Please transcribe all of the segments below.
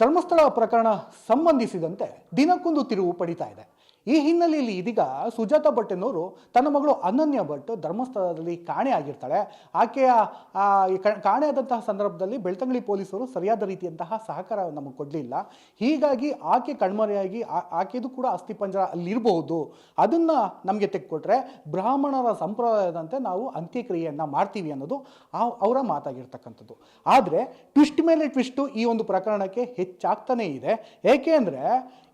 ಧರ್ಮಸ್ಥಳ ಪ್ರಕರಣ ಸಂಬಂಧಿಸಿದಂತೆ ದಿನಕ್ಕೊಂದು ತಿರುವು ಪಡಿತಾ ಇದೆ. ಈ ಹಿನ್ನೆಲೆಯಲ್ಲಿ ಇದೀಗ ಸುಜಾತ ಭಟ್ ಎನ್ನುವರು ತನ್ನ ಮಗಳು ಅನನ್ಯ ಭಟ್ ಧರ್ಮಸ್ಥಳದಲ್ಲಿ ಕಾಣೆ ಆಗಿರ್ತಾಳೆ. ಆಕೆಯ ಕಾಣೆಯಾದಂತಹ ಸಂದರ್ಭದಲ್ಲಿ ಬೆಳ್ತಂಗಳಿ ಪೊಲೀಸರು ಸರಿಯಾದ ರೀತಿಯಂತಹ ಸಹಕಾರ ನಮಗೆ ಕೊಡಲಿಲ್ಲ. ಹೀಗಾಗಿ ಆಕೆ ಕಣ್ಮರೆಯಾಗಿ ಆಕೆದು ಕೂಡ ಅಸ್ಥಿಪಂಜರ ಅಲ್ಲಿರಬಹುದು. ಅದನ್ನ ನಮಗೆ ತೆಕ್ಕೊಟ್ರೆ ಬ್ರಾಹ್ಮಣರ ಸಂಪ್ರದಾಯದಂತೆ ನಾವು ಅಂತ್ಯಕ್ರಿಯೆಯನ್ನು ಮಾಡ್ತೀವಿ ಅನ್ನೋದು ಅವರ ಮಾತಾಗಿರ್ತಕ್ಕಂಥದ್ದು. ಆದರೆ ಟ್ವಿಸ್ಟ್ ಮೇಲೆ ಟ್ವಿಸ್ಟು ಈ ಒಂದು ಪ್ರಕರಣಕ್ಕೆ ಹೆಚ್ಚಾಗ್ತಾನೇ ಇದೆ. ಏಕೆ ಅಂದರೆ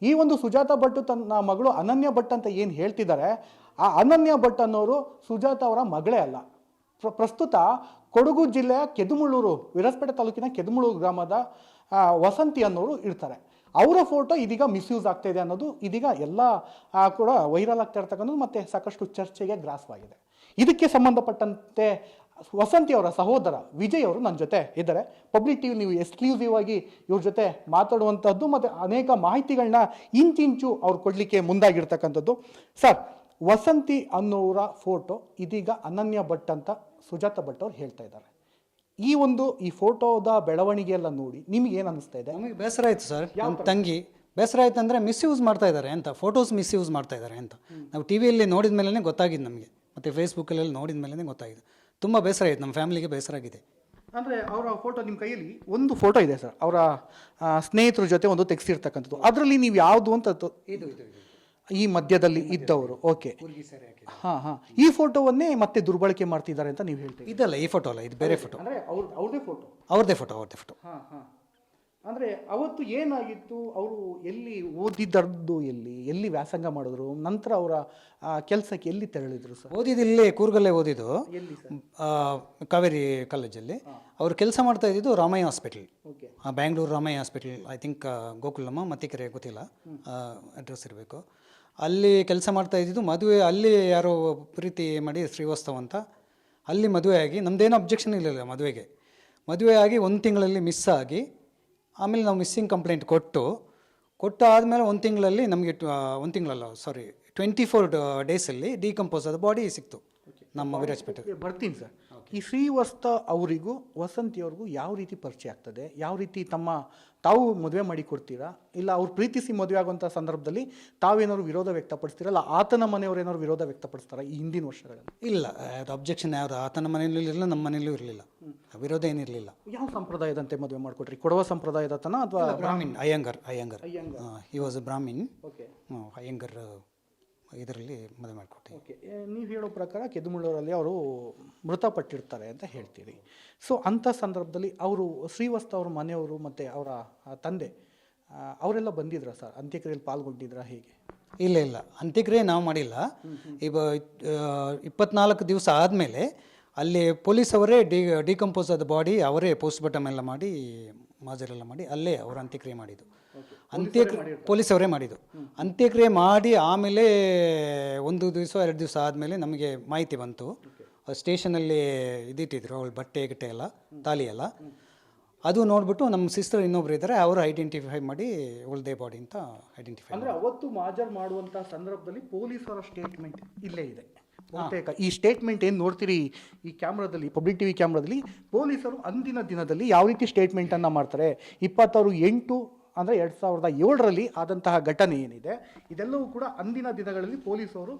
ಈ ಒಂದು ಸುಜಾತ ಭಟ್ ತನ್ನ ಮಗಳು ಅನನ್ಯ ಭಟ್ ಅಂತ ಏನು ಹೇಳ್ತಿದ್ದಾರೆ, ಆ ಅನನ್ಯ ಭಟ್ ಅನ್ನೋರು ಸುಜಾತ ಅವರ ಮಗಳೇ ಅಲ್ಲ. ಪ್ರ- ಪ್ರಸ್ತುತ ಕೊಡಗು ಜಿಲ್ಲೆಯ ಕೆದುಮುಳ್ಳೂರು ವಿರಸ್ಪೇಟೆ ತಾಲೂಕಿನ ಕೆದುಮುಳ್ಳೂರು ಗ್ರಾಮದ ವಸಂತಿ ಅನ್ನೋರು ಇರ್ತಾರೆ. ಅವರ ಫೋಟೋ ಇದೀಗ ಮಿಸ್ಯೂಸ್ ಆಗ್ತಾ ಇದೆ ಅನ್ನೋದು ಇದೀಗ ಎಲ್ಲ ಕೂಡ ವೈರಲ್ ಆಗ್ತಾ ಇರ್ತಕ್ಕಂಥದ್ದು ಮತ್ತೆ ಸಾಕಷ್ಟು ಚರ್ಚೆಗೆ ಗ್ರಾಸವಾಗಿದೆ. ಇದಕ್ಕೆ ಸಂಬಂಧಪಟ್ಟಂತೆ ವಸಂತಿ ಅವರ ಸಹೋದರ ವಿಜಯ್ ಅವರು ನನ್ನ ಜೊತೆ ಇದ್ದಾರೆ. ಪಬ್ಲಿಕ್ ಟಿವಿ ನೀವು ಎಕ್ಸ್ಕ್ಲೂಸಿವ್ ಆಗಿ ಇವ್ರ ಜೊತೆ ಮಾತಾಡುವಂಥದ್ದು ಮತ್ತು ಅನೇಕ ಮಾಹಿತಿಗಳನ್ನ ಇಂಚಿಂಚು ಅವ್ರು ಕೊಡಲಿಕ್ಕೆ ಮುಂದಾಗಿರ್ತಕ್ಕಂಥದ್ದು. ಸರ್ ವಸಂತಿ ಅನ್ನೋರ ಫೋಟೋ ಇದೀಗ ಅನನ್ಯ ಭಟ್ ಅಂತ ಸುಜಾತ ಭಟ್ ಅವ್ರು ಹೇಳ್ತಾ ಇದ್ದಾರೆ. ಈ ಒಂದು ಈ ಫೋಟೋದ ಬೆಳವಣಿಗೆಯೆಲ್ಲ ನೋಡಿ ನಿಮ್ಗೆ ಏನು ಅನಿಸ್ತಾ ಇದೆ? ನಮಗೆ ಬೇಸರ ಆಯಿತು ಸರ್ ನಮ್ಮ ತಂಗಿ ಬೇಸರ ಆಯ್ತು ಅಂದರೆ ಮಿಸ್ಯೂಸ್ ಮಾಡ್ತಾ ಇದ್ದಾರೆ ಅಂತ ಫೋಟೋಸ್ ಮಿಸ್ಯೂಸ್ ಮಾಡ್ತಾ ಇದ್ದಾರೆ ಅಂತ. ನಾವು ಟಿ ವಿಯಲ್ಲಿ ನೋಡಿದ ಮೇಲೇ ಗೊತ್ತಾಗಿದೆ ನಮಗೆ ಮತ್ತು ಫೇಸ್ಬುಕ್ಕಲ್ಲೆಲ್ಲ ನೋಡಿದ ಮೇಲೇ ಗೊತ್ತಾಗಿದೆ. ತುಂಬ ಬೇಸರ ಆಯಿತು ನಮ್ಮ ಫ್ಯಾಮಿಲಿಗೆ ಬೇಸರ ಆಗಿದೆ. ಅಂದರೆ ಅವರ ಫೋಟೋ ನಿಮ್ಮ ಕೈಯಲ್ಲಿ ಒಂದು ಫೋಟೋ ಇದೆ ಸರ್ ಅವರ ಸ್ನೇಹಿತರ ಜೊತೆ ಒಂದು ತೆಗೆಸಿರ್ತಕ್ಕಂಥದ್ದು ಅದರಲ್ಲಿ ನೀವು ಯಾವುದು ಅಂತ ತೊ- ಇದು ಇದು ಇದು. ಈ ಮಧ್ಯದಲ್ಲಿ ಇದ್ದವರು ಓಕೆ ಸರಿ ಹಾಕಿದೆ ಹಾಂ ಹಾಂ. ಈ ಫೋಟೋವನ್ನೇ ಮತ್ತೆ ದುರ್ಬಳಕೆ ಮಾಡ್ತಿದ್ದಾರೆ ಅಂತ ನೀವು ಹೇಳ್ತೀವಿ ಇದಲ್ಲ ಈ ಫೋಟೋ ಅಲ್ಲ ಇದು ಬೇರೆ ಫೋಟೋ ಅಂದರೆ ಅವ್ರ ಅವ್ರದೇ ಫೋಟೋ ಅವ್ರದ್ದೇ ಫೋಟೋ ಅವ್ರದ್ದೇ ಫೋಟೋ ಹಾಂ ಹಾಂ. ಅಂದರೆ ಅವತ್ತು ಏನಾಗಿತ್ತು? ಅವರು ಎಲ್ಲಿ ಓದಿದ್ದದ್ದು ಎಲ್ಲಿ? ಎಲ್ಲಿ ವ್ಯಾಸಂಗ ಮಾಡಿದ್ರು? ನಂತರ ಅವರ ಕೆಲಸಕ್ಕೆ ಎಲ್ಲಿ ತೆರಳಿದ್ರು ಸರ್? ಓದಿದ್ದು ಇಲ್ಲೇ ಕೂರ್ಗಲ್ಲೇ ಓದಿದ್ದು ಎಲ್ಲಿ ಸರ್? ಆ, ಕಾವೇರಿ ಕಾಲೇಜಲ್ಲಿ. ಅವರು ಕೆಲಸ ಮಾಡ್ತಾ ಇದ್ದಿದ್ದು Ramaiah hospital. Okay. Bangalore Ramaiah hospital I think ಗೋಕುಲಮ್ಮ Mathikere ಗೊತ್ತಿಲ್ಲ. ಅಡ್ರೆಸ್ ಇರಬೇಕು. ಅಲ್ಲಿ ಕೆಲಸ ಮಾಡ್ತಾ ಇದ್ದಿದ್ದು ಮದುವೆ ಅಲ್ಲಿ ಯಾರೋ ಪ್ರೀತಿ ಮಾಡಿ ಶ್ರೀವಾಸ್ತವ ಅಂತ. ಅಲ್ಲಿ ಮದುವೆ ಆಗಿ ನಮ್ಮದೇನೋ ಅಬ್ಜೆಕ್ಷನ್ ಇರಲಿಲ್ಲ ಮದುವೆಗೆ. ಮದುವೆ ಆಗಿ ಒಂದು ತಿಂಗಳಲ್ಲಿ ಮಿಸ್ ಆಗಿ ಆಮೇಲೆ ನಾವು ಮಿಸ್ಸಿಂಗ್ ಕಂಪ್ಲೇಂಟ್ ಕೊಟ್ಟು ಕೊಟ್ಟು ಆದಮೇಲೆ ಒಂದು ತಿಂಗಳಲ್ಲಿ ನಮಗೆ ಒಂದು ತಿಂಗಳಲ್ಲ ಸಾರಿ ಟ್ವೆಂಟಿ ಫೋರ್ ಡೇಸಲ್ಲಿ ಡಿಕಂಪೋಸ್ ಆದ ಬಾಡಿ ಸಿಕ್ತು ನಮ್ಮ ವಿರಾಜಪೇಟೆ ಬರ್ತೀನಿ ಸರ್. ಈ ಶ್ರೀವಸ್ತ ಅವರಿಗೂ ವಸಂತಿಯವ್ರಿಗೂ ಯಾವ ರೀತಿ ಪರಿಚಯ ಆಗ್ತದೆ? ಯಾವ ರೀತಿ ತಮ್ಮ ತಾವು ಮದುವೆ ಮಾಡಿ ಕೊಡ್ತೀರಾ ಇಲ್ಲ ಅವ್ರು ಪ್ರೀತಿಸಿ ಮದುವೆ ಆಗುವಂಥ ಸಂದರ್ಭದಲ್ಲಿ ತಾವೇನಾದ್ರು ವಿರೋಧ ವ್ಯಕ್ತಪಡಿಸ್ತೀರಲ್ಲ ಆತನ ಮನೆಯವರು ಏನಾದ್ರು ವಿರೋಧ ವ್ಯಕ್ತಪಡಿಸ್ತಾರ ಈ ಹಿಂದಿನ ವರ್ಷಗಳಲ್ಲಿ? ಇಲ್ಲ ಅದು ಅಬ್ಜೆಕ್ಷನ್ ಯಾವುದು? ಆತನ ಮನೆಯಲ್ಲೂ ಇರಲಿಲ್ಲ ನಮ್ಮ ಮನೆಯಲ್ಲೂ ಇರಲಿಲ್ಲ. ವಿರೋಧ ಏನಿರಲಿಲ್ಲ. ಯಾವ ಸಂಪ್ರದಾಯದಂತೆ ಮದುವೆ ಮಾಡಿಕೊಟ್ರಿ? ಕೊಡವ ಸಂಪ್ರದಾಯದತನ ಅಥವಾ Brahmin Iyengar Iyengar. He was was Brahmin okay Iyengar ಇದರಲ್ಲಿ ಮದುವೆ ಮಾಡಿಕೊಟ್ಟೆ ಓಕೆ ನೀವು ಹೇಳೋ ಪ್ರಕಾರ ಕೆದುಮುಳ್ಳೂರಲ್ಲಿ ಅವರು ಮೃತಪಟ್ಟಿರ್ತಾರೆ ಅಂತ ಹೇಳ್ತೀರಿ. ಸೊ ಅಂಥ ಸಂದರ್ಭದಲ್ಲಿ ಅವರು ಶ್ರೀವಸ್ತ ಅವ್ರ ಮನೆಯವರು ಮತ್ತು ಅವರ ತಂದೆ ಅವರೆಲ್ಲ ಬಂದಿದ್ರ ಸರ್? ಅಂತ್ಯಕ್ರಿಯೆಯಲ್ಲಿ ಪಾಲ್ಗೊಂಡಿದ್ರ ಹೇಗೆ? ಇಲ್ಲ ಇಲ್ಲ. ಅಂತ್ಯಕ್ರಿಯೆ ನಾವು ಮಾಡಿಲ್ಲ. ಈಗ ಇಪ್ಪತ್ನಾಲ್ಕು ದಿವಸ ಆದಮೇಲೆ ಅಲ್ಲಿ ಪೊಲೀಸ್ ಅವರೇ ಡಿ ಡಿಕಂಪೋಸ್ ಆದ ಬಾಡಿ ಅವರೇ ಪೋಸ್ಟ್ ಬಟಮ್ ಎಲ್ಲ ಮಾಡಿ ಮಾಜರೆಲ್ಲ ಮಾಡಿ ಅಲ್ಲೇ ಅವರು ಅಂತ್ಯಕ್ರಿಯೆ ಮಾಡಿದ್ದು. ಅಂತ್ಯಕ್ರಿಯೆ ಪೊಲೀಸ್ ಅವರೇ ಮಾಡಿದ್ದು. ಅಂತ್ಯಕ್ರಿಯೆ ಮಾಡಿ ಆಮೇಲೆ ಒಂದು ದಿವಸ ಎರಡು ದಿವಸ ಆದಮೇಲೆ ನಮಗೆ ಮಾಹಿತಿ ಬಂತು. ಸ್ಟೇಷನಲ್ಲಿ ಇದಿಟ್ಟಿದ್ರು ಅವಳು ಬಟ್ಟೆ ಗಿಟ್ಟೆ ಎಲ್ಲ ತಾಲಿ ಎಲ್ಲ. ಅದು ನೋಡ್ಬಿಟ್ಟು ನಮ್ಮ ಸಿಸ್ಟರ್ ಇನ್ನೊಬ್ರು ಇದ್ದಾರೆ ಅವರು ಐಡೆಂಟಿಫೈ ಮಾಡಿ ಉಳ್ದೇ ಬಾಡಿ ಅಂತ ಐಡೆಂಟಿಫೈ ಅಂದರೆ ಅವತ್ತು ಮಾಜರ್ ಮಾಡುವಂಥ ಸಂದರ್ಭದಲ್ಲಿ ಪೊಲೀಸರ ಸ್ಟೇಟ್ಮೆಂಟ್ ಇಲ್ಲೇ ಇದೆ. ಬಹುತೇಕ ಈ ಸ್ಟೇಟ್ಮೆಂಟ್ ಏನು ನೋಡ್ತೀರಿ? ಈ ಕ್ಯಾಮ್ರಾದಲ್ಲಿ ಪಬ್ಲಿಕ್ ಟಿವಿ ಕ್ಯಾಮ್ರಾದಲ್ಲಿ ಪೊಲೀಸರು ಅಂದಿನ ದಿನದಲ್ಲಿ ಯಾವ ರೀತಿ ಸ್ಟೇಟ್ಮೆಂಟನ್ನು ಅನ್ನ ಮಾಡ್ತಾರೆ? ಇಪ್ಪತ್ತಾರು ಎಂಟು ಅಂದ್ರೆ ಎರಡು ಸಾವಿರದ ಏಳರಲ್ಲಿ ಆದಂತಹ ಘಟನೆ ಏನಿದೆ ಇದೆಲ್ಲವೂ ಕೂಡ ಅಂದಿನ ದಿನಗಳಲ್ಲಿ ಪೊಲೀಸರು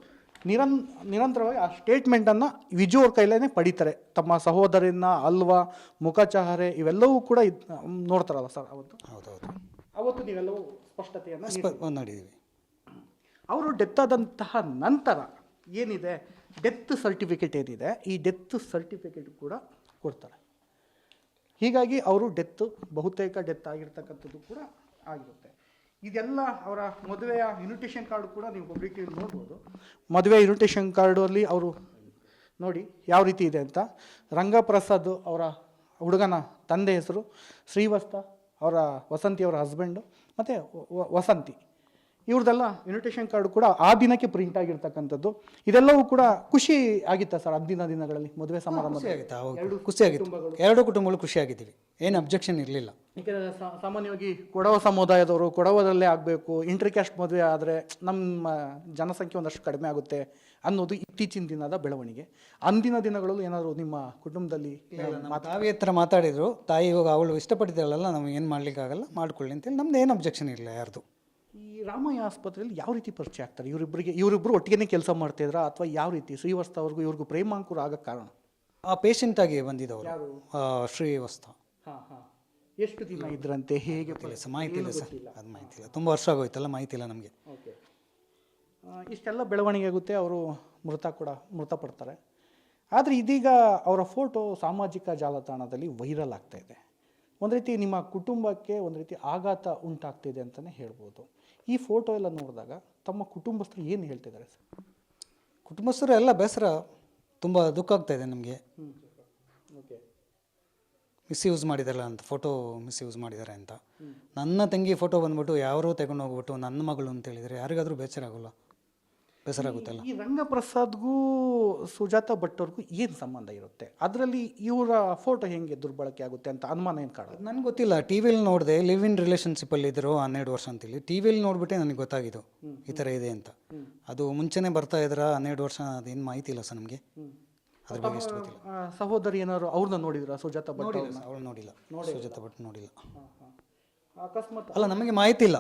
ನಿರನ್ ನಿರಂತರವಾಗಿ ಆ ಸ್ಟೇಟ್ಮೆಂಟನ್ನು ವಿಜು ಅವ್ರ ಕೈಲೇ ಪಡಿತಾರೆ. ತಮ್ಮ ಸಹೋದರನ ಅಲ್ವಾ ಮುಖಚಹರೆ ಇವೆಲ್ಲವೂ ಕೂಡ ಇದು ನೋಡ್ತಾರಲ್ಲ ಸರ್ ಅವತ್ತು? ಹೌದೌದು. ಅವತ್ತು ನೀವೆಲ್ಲವೂ ಸ್ಪಷ್ಟತೆಯನ್ನು ಸ್ಪ- ನೋಡಿದ್ದೀವಿ. ಅವರು ಡೆತ್ ಆದಂತಹ ನಂತರ ಏನಿದೆ ಡೆತ್ ಸರ್ಟಿಫಿಕೇಟ್ ಏನಿದೆ ಈ ಡೆತ್ ಸರ್ಟಿಫಿಕೇಟ್ ಕೂಡ ಕೊಡ್ತಾರೆ. ಹೀಗಾಗಿ ಅವರು ಡೆತ್ ಬಹುತೇಕ ಡೆತ್ ಆಗಿರ್ತಕ್ಕಂಥದ್ದು ಕೂಡ ಆಗಿರುತ್ತೆ. ಇದೆಲ್ಲ ಅವರ ಮದುವೆಯ ಇನ್ವಿಟೇಷನ್ ಕಾರ್ಡ್ ಕೂಡ ನೀವು ಪಬ್ಲಿಕ್ ನೋಡ್ಬೋದು. ಮದುವೆ ಇನ್ವಿಟೇಷನ್ ಕಾರ್ಡಲ್ಲಿ ಅವರು ನೋಡಿ ಯಾವ ರೀತಿ ಇದೆ ಅಂತ. ರಂಗಪ್ರಸಾದ್ ಅವರ ಹುಡುಗನ ತಂದೆ ಹೆಸರು ಶ್ರೀವಸ್ತ ಅವರ ವಸಂತಿ ಅವರ ಹಸ್ಬೆಂಡು ಮತ್ತು ವಸಂತಿ. ಇವ್ರದ್ದೆಲ್ಲ ಇನ್ವಿಟೇಷನ್ ಕಾರ್ಡ್ ಕೂಡ ಆ ದಿನಕ್ಕೆ ಪ್ರಿಂಟ್ ಆಗಿರ್ತಕ್ಕಂಥದ್ದು. ಇದೆಲ್ಲವೂ ಕೂಡ ಖುಷಿ ಆಗಿತ್ತಾ ಸರ್ ಅಂದಿನ ದಿನಗಳಲ್ಲಿ ಮದುವೆ ಸಮಾರಂಭ ಖುಷಿ ಆಗಿತ್ತು ಎರಡು ಕುಟುಂಬಗಳು. ಖುಷಿಯಾಗಿದ್ದೀವಿ ಏನು ಅಬ್ಜೆಕ್ಷನ್ ಇರಲಿಲ್ಲ. ಯಾಕೆಂದರೆ ಸಾಮಾನ್ಯವಾಗಿ ಕೊಡವ ಸಮುದಾಯದವರು ಕೊಡವದಲ್ಲೇ ಆಗಬೇಕು ಇಂಟರ್ಕ್ಯಾಸ್ಟ್ ಮದುವೆ ಆದರೆ ನಮ್ಮ ಜನಸಂಖ್ಯೆ ಒಂದಷ್ಟು ಕಡಿಮೆ ಆಗುತ್ತೆ ಅನ್ನೋದು ಇತ್ತೀಚಿನ ದಿನದ ಬೆಳವಣಿಗೆ. ಅಂದಿನ ದಿನಗಳಲ್ಲೂ ಏನಾದರೂ ನಿಮ್ಮ ಕುಟುಂಬದಲ್ಲಿ ತಾವೇ ಹತ್ರ ಮಾತಾಡಿದ್ರು. ತಾಯಿ ಇವಾಗ ಅವಳು ಇಷ್ಟಪಟ್ಟಿದ್ದಾಳಲ್ಲ ನಾವು ಏನು ಮಾಡಲಿಕ್ಕಾಗಲ್ಲ ಮಾಡ್ಕೊಳ್ಳಿ ಅಂತೇಳಿ. ನಮ್ದು ಏನು ಅಬ್ಜೆಕ್ಷನ್ ಇಲ್ಲ ಯಾರ್ದು. ಈ ರಾಮಯ್ಯ ಆಸ್ಪತ್ರೆಯಲ್ಲಿ ಯಾವ ರೀತಿ ಪರಿಚಯ ಆಗ್ತಾರೆ? ಇವರಿಬ್ಬರಿಗೆ ಇವರಿಬ್ಬರು ಒಟ್ಟಿಗೆ ಕೆಲಸ ಮಾಡ್ತಿದ್ರಾ ಅಥವಾ ಯಾವ ರೀತಿ? ಶ್ರೀವಸ್ತ ಅವ್ರಿಗೂ ಇವ್ರಿಗೂ ಪ್ರೇಮಾಂಕುರ ಆಗಕ್ಕೆ ಕಾರಣ? ಆ ಪೇಷಂಟಾಗಿ ಆಗಿ ಬಂದಿದ್ದವರು. ಶ್ರೀವಸ್ತ ಹಾಂ ಹಾಂ. ಎಷ್ಟು ದಿನ ಇದ್ರಂತೆ ಹೇಗೆ ಪ್ಲೇಸ್ ಸರ್ ಮಾಹಿತಿ ಇಲ್ಲ ಸರ್. ಅದು ಮಾಹಿತಿ ಇಲ್ಲ. ತುಂಬ ವರ್ಷ ಆಗೋಯ್ತಲ್ಲ ಮಾಹಿತಿ ಇಲ್ಲ ನಮಗೆ. ಓಕೆ. ಇಷ್ಟೆಲ್ಲ ಬೆಳವಣಿಗೆ ಆಗುತ್ತೆ ಅವರು ಮೃತ ಕೂಡ ಮೃತಪಡ್ತಾರೆ. ಆದರೆ ಇದೀಗ ಅವರ ಫೋಟೋ ಸಾಮಾಜಿಕ ಜಾಲತಾಣದಲ್ಲಿ ವೈರಲ್ ಆಗ್ತಾ ಇದೆ. ಒಂದು ರೀತಿ ನಿಮ್ಮ ಕುಟುಂಬಕ್ಕೆ ಒಂದು ರೀತಿ ಆಘಾತ ಉಂಟಾಗ್ತಿದೆ ಅಂತಲೇ ಹೇಳ್ಬೋದು. ಈ ಫೋಟೋ ಎಲ್ಲ ನೋಡಿದಾಗ ತಮ್ಮ ಕುಟುಂಬಸ್ಥರು ಏನು ಹೇಳ್ತಿದ್ದಾರೆ ಸರ್? ಕುಟುಂಬಸ್ಥರು ಎಲ್ಲ ಬೇಸರ ತುಂಬ ದುಃಖ ಆಗ್ತಾಯಿದೆ ನಮಗೆ. ಮಿಸ್ಯೂಸ್ ಮಾಡಿದಾರಲ್ಲ ಅಂತ ಫೋಟೋ ಮಿಸ್ಯೂಸ್ ಮಾಡಿದ್ದಾರೆ ಅಂತ. ನನ್ನ ತಂಗಿ ಫೋಟೋ ಬಂದ್ಬಿಟ್ಟು ಯಾರೋ ತಗೊಂಡು ಹೋಗ್ಬಿಟ್ಟು ನನ್ನ ಮಗಳು ಅಂತ ಹೇಳಿದರೆ ಯಾರಿಗಾದರೂ ಬೇಸರಾಗಲ್ಲ ಬೇಸರಾಗುತ್ತಲ್ಲ? ಬೇಸರ ಆಗುತ್ತಲ್ಲ ಈ ರಂಗಪ್ರಸಾದ್ಗೂ ಸುಜಾತ ಭಟ್ ಅವ್ರಿಗೂ ಏನು ಸಂಬಂಧ ಇರುತ್ತೆ? ಅದರಲ್ಲಿ ಇವರ ಫೋಟೋ ಹೆಂಗೆ ದುರ್ಬಳಕೆ ಆಗುತ್ತೆ ಅಂತ ಅನುಮಾನ ಏನು ಕಾಣ ನನಗೆ ಗೊತ್ತಿಲ್ಲ. ಟಿ ವಿಲಿ ನೋಡಿದೆ ಲಿವ್ ಇನ್ ರಿಲೇಷನ್ಶಿಪ್ಪಲ್ಲಿ ಇದ್ದರು ಹನ್ನೆರಡು ವರ್ಷ ಅಂತೇಳಿ ಟಿ ವಿಲಿ ನೋಡ್ಬಿಟ್ಟೆ ನನಗೆ ಗೊತ್ತಾಗಿದ್ದು. ಈ ಥರ ಇದೆ ಅಂತ. ಅದು ಮುಂಚೆನೇ ಬರ್ತಾ ಇದ್ರ ಹನ್ನೆರಡು ವರ್ಷ ಅದೇನು ಮಾಹಿತಿ ಇಲ್ಲ ಸರ್ ನಮಗೆ? ಅದ್ರ ಬಗ್ಗೆ ಎಷ್ಟು ಗೊತ್ತಿಲ್ಲ. ಸಹೋದರಿ ಏನಾದ್ರು ಅವ್ರನ್ನ ನೋಡಿದ್ರ? ಸುಜಾತ ಭಟ್ ನೋಡಿಲ್ಲ ಅವಳು ನೋಡಿಲ್ಲ. ಸುಜಾತ ಭಟ್ ನೋಡಿಲ್ಲ. ಅಕಸ್ಮಾತ್ ಅಲ್ಲ ನಮಗೆ ಮಾಹಿತಿ ಇಲ್ಲ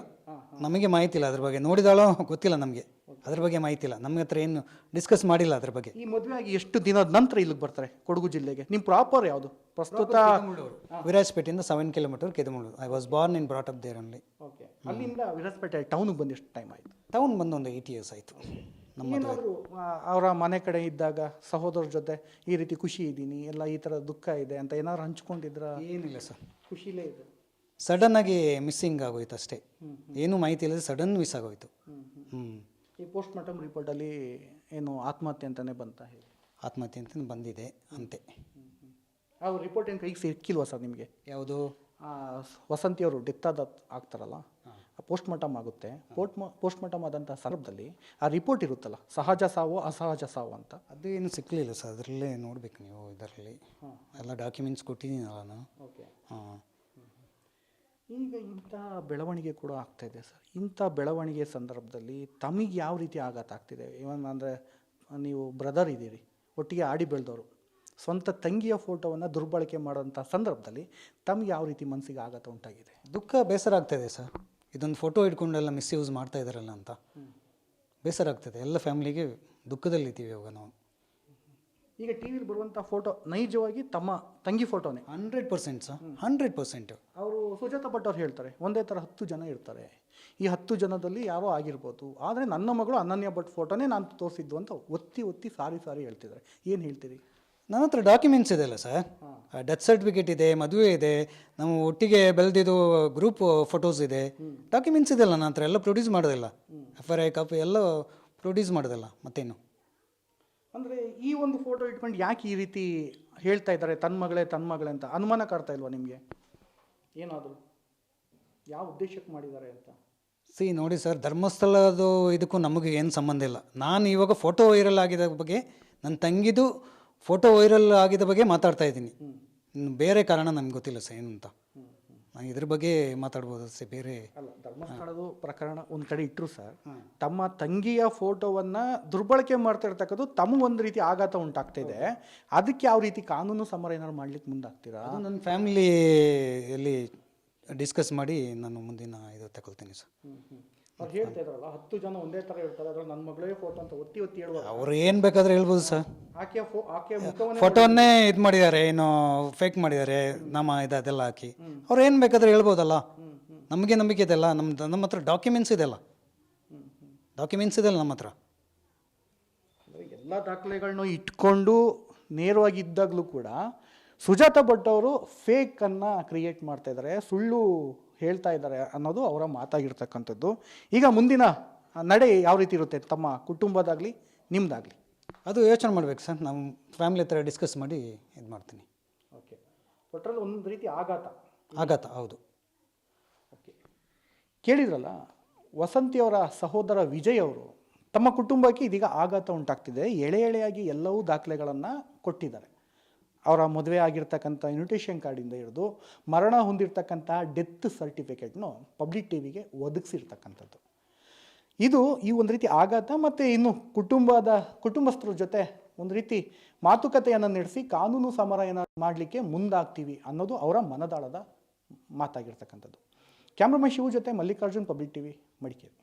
ನಮಗೆ ಮಾಹಿತಿ ಇಲ್ಲ ಅದ್ರ ಬಗ್ಗೆ. ನೋಡಿದಾಳೋ ಗೊತ್ತಿಲ್ಲ ನಮಗೆ. ಅದ್ರ ಬಗ್ಗೆ ಮಾಹಿತಿ ಇಲ್ಲ ನಮ್ಗೆ ಹತ್ರ ಏನು ಡಿಸ್ಕಸ್ ಮಾಡಿಲ್ಲ ಅದ್ರ ಬಗ್ಗೆ. ಈ ಮದುವೆ ಆಗಿ ಎಷ್ಟು ದಿನದ ನಂತರ ಇಲ್ಲಿಗೆ ಬರ್ತಾರೆ ಕೊಡಗು ಜಿಲ್ಲೆಗೆ? ನಿಮ್ಮ ಪ್ರಾಪರ್ ಯಾವುದು? ಪ್ರಸ್ತುತ ವಿರಾಜಪೇಟೆಯಿಂದ seven kilometre Kedamullu I was born in brought up there only okay ಅಲ್ಲಿಂದ ವಿರಾಜಪೇಟೆ ಟೌನ್ಗೆ ಬಂದು ಎಷ್ಟು ಟೈಮ್ ಆಯಿತು? ಟೌನ್ ಬಂದು ಒಂದು ಏಯ್ಟ್ ಇಯರ್ಸ್ ಆಯಿತು. ನಮ್ಮ ಅವರ ಮನೆ ಕಡೆ ಇದ್ದಾಗ ಸಹೋದರ ಜೊತೆ ಈ ರೀತಿ ಖುಷಿ ಇದ್ದೀನಿ ಎಲ್ಲ ಈ ಥರ ದುಃಖ ಇದೆ ಅಂತ ಏನಾದ್ರು ಹಂಚ್ಕೊಂಡಿದ್ರ? ಏನಿಲ್ಲ ಸರ್. ಖುಷಿಲೇ ಇದೆ. ಸಡನ್ ಆಗಿ ಮಿಸ್ಸಿಂಗ್ ಆಗೋಯ್ತು ಅಷ್ಟೇ. ಏನು ಮಾಹಿತಿ ಇಲ್ಲದೆ ಸಡನ್ ಮಿಸ್ ಆಗೋಯ್ತು. ಹ್ಞೂ ಈ ಪೋಸ್ಟ್ ಮಾರ್ಟಮ್ ರಿಪೋರ್ಟಲ್ಲಿ ಏನು ಆತ್ಮಹತ್ಯೆ ಅಂತಲೇ ಬಂತ ಹೇಳಿ? ಆತ್ಮಹತ್ಯೆ ಅಂತ ಬಂದಿದೆ ಅಂತೆ. ಅವ್ರ ರಿಪೋರ್ಟ್ ಏನು ಕೈಗೆ ಸಿಕ್ಕಿಲ್ವಾ ಸರ್ ನಿಮಗೆ? ಯಾವುದು? ವಸಂತಿಯವರು ಡೆತ್ ಆದ ಆಗ್ತಾರಲ್ಲ? ಪೋಸ್ಟ್ ಮಾರ್ಟಮ್ ಆಗುತ್ತೆ. ಪೋಸ್ಟ್ ಪೋಸ್ಟ್ ಮಾರ್ಟಮ್ ಆದಂಥ ಸಂದರ್ಭದಲ್ಲಿ ಆ ರಿಪೋರ್ಟ್ ಇರುತ್ತಲ್ಲ ಸಹಜ ಸಾವು ಅಸಹಜ ಸಾವು ಅಂತ. ಅದು ಏನು ಸಿಕ್ಕಲಿಲ್ಲ ಸರ್ ಅದರಲ್ಲೇ ನೋಡ್ಬೇಕು ನೀವು ಇದರಲ್ಲಿ. ಎಲ್ಲ ಡಾಕ್ಯುಮೆಂಟ್ಸ್ ಕೊಟ್ಟಿದ್ದೀನಿ ನಾನು. ಓಕೆ ಹಾಂ. ಈಗ ಇಂಥ ಬೆಳವಣಿಗೆ ಕೂಡ ಆಗ್ತಾ ಇದೆ ಸರ್. ಇಂಥ ಬೆಳವಣಿಗೆ ಸಂದರ್ಭದಲ್ಲಿ ತಮಗೆ ಯಾವ ರೀತಿ ಆಘಾತ ಆಗ್ತಿದೆ? ಇವನ್ ಅಂದರೆ ನೀವು ಬ್ರದರ್ ಇದ್ದೀರಿ ಒಟ್ಟಿಗೆ ಆಡಿ ಬೆಳೆದವರು ಸ್ವಂತ ತಂಗಿಯ ಫೋಟೋವನ್ನು ದುರ್ಬಳಕೆ ಮಾಡೋಂಥ ಸಂದರ್ಭದಲ್ಲಿ ತಮಗೆ ಯಾವ ರೀತಿ ಮನಸ್ಸಿಗೆ ಆಘಾತ ಉಂಟಾಗಿದೆ? ದುಃಖ ಬೇಸರ ಆಗ್ತಾಯಿದೆ ಸರ್. ಇದೊಂದು ಫೋಟೋ ಇಟ್ಕೊಂಡೆಲ್ಲ ಮಿಸ್ಯೂಸ್ ಮಾಡ್ತಾ ಇದ್ದಾರಲ್ಲ ಅಂತ. ಬೇಸರ ಆಗ್ತದೆ. ಎಲ್ಲ ಫ್ಯಾಮಿಲಿಗೆ ದುಃಖದಲ್ಲಿ ಇದ್ದೀವಿ ಇವಾಗ ನಾವು. ಈಗ ಟಿ ವಿಲಿ ಬರುವಂಥ ಫೋಟೋ ನೈಜವಾಗಿ ತಮ್ಮ ತಂಗಿ ಫೋಟೋನೇ hundred percent sir hundred percent ಅವರು ಸುಜಾತ ಭಟ್ ಅವ್ರು ಹೇಳ್ತಾರೆ ಒಂದೇ ಥರ ಹತ್ತು ಜನ ಇರ್ತಾರೆ. ಈ ಹತ್ತು ಜನದಲ್ಲಿ ಯಾರೋ ಆಗಿರ್ಬೋದು ಆದರೆ ನನ್ನ ಮಗಳು ಅನನ್ಯ ಭಟ್ ಫೋಟೋನೇ ನಾನು ತೋರಿಸಿದ್ದು ಅಂತ ಒತ್ತಿ ಒತ್ತಿ ಸಾರಿ ಸಾರಿ ಹೇಳ್ತಿದ್ದಾರೆ. ಏನು ಹೇಳ್ತೀರಿ? ನನ್ನ ಹತ್ರ ಡಾಕ್ಯುಮೆಂಟ್ಸ್ ಇದೆಯಲ್ಲ ಸರ್ ಡೆತ್ ಸರ್ಟಿಫಿಕೇಟ್ ಇದೆ ಮದುವೆ ಇದೆ ನಾವು ಒಟ್ಟಿಗೆ ಬೆಳೆದಿದ್ದು ಗ್ರೂಪ್ ಫೋಟೋಸ್ ಇದೆ. ಡಾಕ್ಯುಮೆಂಟ್ಸ್ ಇದೆಲ್ಲ ನನ್ನ ಹತ್ರ ಎಲ್ಲ ಪ್ರೊಡ್ಯೂಸ್ ಮಾಡೋದಿಲ್ಲ. ಎಫ್ ಆರ್ ಐ ಕಾಪಿ ಎಲ್ಲ ಪ್ರೊಡ್ಯೂಸ್ ಮಾಡೋದಿಲ್ಲ ಮತ್ತೇನು ಅಂದರೆ ಈ ಒಂದು ಫೋಟೋ ಇಟ್ಕೊಂಡು ಯಾಕೆ ಈ ರೀತಿ ಹೇಳ್ತಾ ಇದ್ದಾರೆ ತನ್ನ ಮಗಳೇ ತನ್ನ ಮಗಳೇ ಅಂತ ಅನುಮಾನ ಕಾಡ್ತಾ ಇಲ್ವಾ ನಿಮಗೆ? ಏನಾದರೂ? ಯಾವ ಉದ್ದೇಶಕ್ಕೆ ಮಾಡಿದ್ದಾರೆ ಅಂತ? ಸಿ ನೋಡಿ ಸರ್ ಧರ್ಮಸ್ಥಳದು ಇದಕ್ಕೂ ನಮಗೆ ಏನು ಸಂಬಂಧ ಇಲ್ಲ. ನಾನು ಇವಾಗ ಫೋಟೋ ವೈರಲ್ ಆಗಿದ ಬಗ್ಗೆ ನನ್ನ ತಂಗಿದು ಫೋಟೋ ವೈರಲ್ ಆಗಿದ ಬಗ್ಗೆ ಮಾತಾಡ್ತಾ ಇದ್ದೀನಿ. ಇನ್ನು ಬೇರೆ ಕಾರಣ ನಮ್ಗೆ ಗೊತ್ತಿಲ್ಲ ಸರ್ ಏನು ಅಂತ. ನಾನು ಇದ್ರ ಬಗ್ಗೆ ಮಾತಾಡ್ಬೋದು ಸರ್ ಬೇರೆ. ಅಲ್ಲ ಧರ್ಮಸ್ಥಳದ ಪ್ರಕರಣ ಒಂದು ಕಡೆ ಇಟ್ಟರು ಸರ್. ತಮ್ಮ ತಂಗಿಯ ಫೋಟೋವನ್ನು ದುರ್ಬಳಕೆ ಮಾಡ್ತಾ ಇರ್ತಕ್ಕದ್ದು ತಮಗೊಂದು ರೀತಿ ಆಘಾತ ಉಂಟಾಗ್ತಾ ಇದೆ ಅದಕ್ಕೆ ಯಾವ ರೀತಿ ಕಾನೂನು ಸಮರ ಏನಾದ್ರು ಮಾಡ್ಲಿಕ್ಕೆ ಮುಂದಾಗ್ತೀರಾ? ನನ್ನ ಫ್ಯಾಮಿಲಿಯಲ್ಲಿ ಡಿಸ್ಕಸ್ ಮಾಡಿ ನಾನು ಮುಂದಿನ ಇದು ತಗೊಳ್ತೀನಿ ಸರ್. ಅವ್ರು ಹೇಳ್ತಾ ಇದ್ರಲ್ಲ ಹತ್ತು ಜನ ಒಂದೇ ತರ ಇರ್ತಾರೆ ಅದ್ರಲ್ಲಿ ನನ್ನ ಮಗಳೇ ಫೋಟೋ ಅಂತ ಒತ್ತಿ ಒತ್ತಿ ಹೇಳುವ ಅವ್ರು ಏನು ಬೇಕಾದ್ರೆ ಹೇಳ್ಬೋದು ಸರ್. ಆಕೆ ಆಕೆ ಆಕೆಯ ಮುಖವನ್ನೇ ಫೋಟೋನ್ನೇ ಇದು ಮಾಡಿದ್ದಾರೆ ಏನು ಫೇಕ್ ಮಾಡಿದ್ದಾರೆ ನಮ್ಮ ಇದು ಅದೆಲ್ಲ ಹಾಕಿ. ಅವ್ರು ಏನು ಬೇಕಾದ್ರೆ ಹೇಳ್ಬೋದಲ್ಲ? ನಮಗೆ ನಂಬಿಕೆ ಇದೆಲ್ಲ ನಮ್ಮ ನಮ್ಮ ಹತ್ರ ಡಾಕ್ಯುಮೆಂಟ್ಸ್ ಇದೆಲ್ಲ ಡಾಕ್ಯುಮೆಂಟ್ಸ್ ಇದೆಲ್ಲ ನಮ್ಮ ಹತ್ರ. ಅಂದರೆ ಎಲ್ಲ ದಾಖಲೆಗಳನ್ನ ಇಟ್ಕೊಂಡು ನೇರವಾಗಿ ಇದ್ದಾಗಲೂ ಕೂಡ ಸುಜಾತ ಭಟ್ ಅವರು ಫೇಕನ್ನು ಕ್ರಿಯೇಟ್ ಮಾಡ್ತಾ ಇದ್ದಾರೆ. ಸುಳ್ಳು ಹೇಳ್ತಾ ಇದ್ದಾರೆ ಅನ್ನೋದು ಅವರ ಮಾತಾಗಿರ್ತಕ್ಕಂಥದ್ದು. ಈಗ ಮುಂದಿನ ನಡೆ ಯಾವ ರೀತಿ ಇರುತ್ತೆ? ತಮ್ಮ ಕುಟುಂಬದಾಗಲಿ ನಿಮ್ಮದಾಗಲಿ ಅದು ಯೋಚನೆ ಮಾಡ್ಬೇಕು ಸರ್. ನಮ್ಮ ಫ್ಯಾಮಿಲಿ ಹತ್ರ ಡಿಸ್ಕಸ್ ಮಾಡಿ ಇದು ಮಾಡ್ತೀನಿ. ಓಕೆ. ಒಟ್ಟರಲ್ಲಿ ಒಂದು ರೀತಿ ಆಘಾತ. ಆಘಾತ ಹೌದು. ಓಕೆ. ಕೇಳಿದ್ರಲ್ಲ ವಸಂತಿಯವರ ಸಹೋದರ ವಿಜಯ್ ಅವರು ತಮ್ಮ ಕುಟುಂಬಕ್ಕೆ ಇದೀಗ ಆಘಾತ ಉಂಟಾಗ್ತಿದೆ. ಎಳೆ ಎಳೆಯಾಗಿ ಎಲ್ಲವೂ ದಾಖಲೆಗಳನ್ನು ಕೊಟ್ಟಿದ್ದಾರೆ. ಅವರ ಮದುವೆ ಆಗಿರ್ತಕ್ಕಂಥ ಇನ್ವಿಟೇಷನ್ ಕಾರ್ಡಿಂದ ಹಿಡಿದು ಮರಣ ಹೊಂದಿರತಕ್ಕಂಥ ಡೆತ್ ಸರ್ಟಿಫಿಕೇಟ್ನು ಪಬ್ಲಿಕ್ ಟಿ ವಿಗೆ ಒದಗಿಸಿರ್ತಕ್ಕಂಥದ್ದು. ಇದು ಈ ಒಂದು ರೀತಿ ಆಘಾತ ಮತ್ತು ಇನ್ನು ಕುಟುಂಬದ ಕುಟುಂಬಸ್ಥರ ಜೊತೆ ಒಂದು ರೀತಿ ಮಾತುಕತೆಯನ್ನು ನಡೆಸಿ ಕಾನೂನು ಸಮರಯನ್ನು ಮಾಡಲಿಕ್ಕೆ ಮುಂದಾಗ್ತೀವಿ ಅನ್ನೋದು ಅವರ ಮನದಾಳದ ಮಾತಾಗಿರ್ತಕ್ಕಂಥದ್ದು. ಕ್ಯಾಮ್ರಾಮನ್ ಶಿವು ಜೊತೆ Mallikarjun Public T V Madikeri.